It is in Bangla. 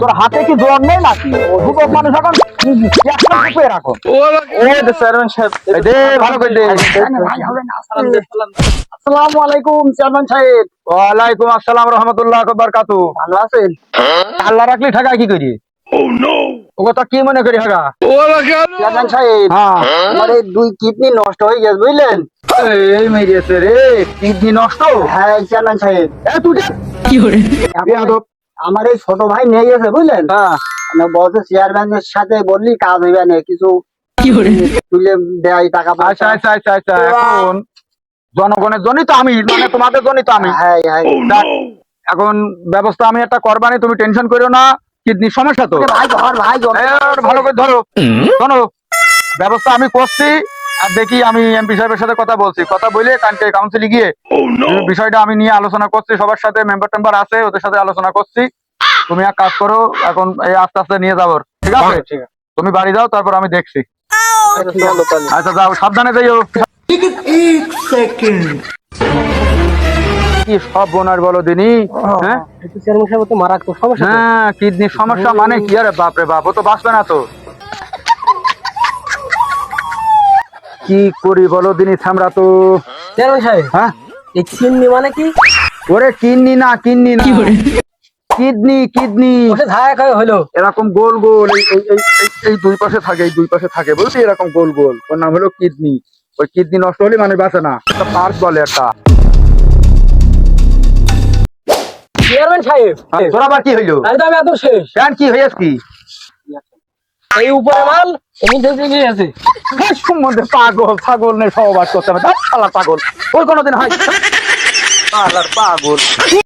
তোর হাতে কি জোর নেই নাকি? যুবক মানুষ এখন একটা টিপে রাখো। ও চেয়ারম্যান সাহেব এই দে ভালো করে দে আসসালামু আলাইকুম চেয়ারম্যান সাহেব। ওয়ালাইকুম আসসালাম রহমতুল্লাহ বারকাতু। ভালো আছেন? আল্লাহ রাখলি ঠাকা কি করি? ও কথা কি মনে করি হাগা চেয়ারম্যান সাহেব হ্যাঁ। আমার এই দুই কিডনি নষ্ট হয়ে গেছে বুঝলেন? এই মেরিয়েছে রে কিডনি নষ্ট? হ্যাঁ চেয়ারম্যান সাহেব। তুই। বেয়াদব। আমার এই ছোট ভাই নিয়ে গেছে বুঝলেন? হ্যাঁ। মানে বলছে চেয়ারম্যানের সাথে বললি কাজ হইবে না কিছু তুলে দেয় টাকা আচ্ছা আচ্ছা আচ্ছা আচ্ছা এখন জনগণের জন্যই তো আমি মানে তোমাদের জন্যই তো আমি। হ্যাঁ হ্যাঁ। যাক, এখন ব্যবস্থা আমি একটা করবানি তুমি টেনশন করো না কিডনি সমস্যা তো। ভালো করে ধরো। শোনো ব্যবস্থা আমি করছি আর দেখি আমি এমপি সাহেবের সাথে কথা বলছি। কথা বলে কালকে কাউন্সিলে গিয়ে বিষয়টা আমি নিয়ে আলোচনা করছি সবার সাথে মেম্বার টেম্বার আছে ওদের সাথে আলোচনা করছি। তুমি এক কাজ করো এখন এই আস্তে আস্তে নিয়ে যাব ঠিক আছে? তুমি বাড়ি যাও তারপর আমি দেখছি। আচ্ছা যাও সাবধানে যাইও। কি সব বোনার বলো দিনি হ্যাঁ? একটু চেয়ারম্যান সাহেব তো মারাত্মক সমস্যা তো। হ্যাঁ কিডনির সমস্যা মানে কি? আরে বাপরে বাপ ও তো বাঁচবে না তো। কি করি বলো দিনি থামরা তো। সাহেব হ্যাঁ? এই কিডনি মানে কি? ওরে কিডনি না কিডনি না। Kidney kidney. হলো। এরকম গোল গোল এই দুই পাশে থাকে এই দুই পাশে থাকে। বুঝলি এরকম গোল গোল। ওর নাম হলো কিডনি। ওই কিডনি নষ্ট হলে মানে বাঁচে না। একটা পার্ক বলে একটা। চেয়ারম্যান সাহেব আর তোর আবার কি হইল? আমি তো আমি শেষ। কেন কি হয়েছে কি? এই উপরে মাল এমনি গিয়ে আছে। সম্বন্ধে পাগল ছাগল নেই সহবাস করতে হবে। পাগল। ওই কোনোদিন হয়? পাগল।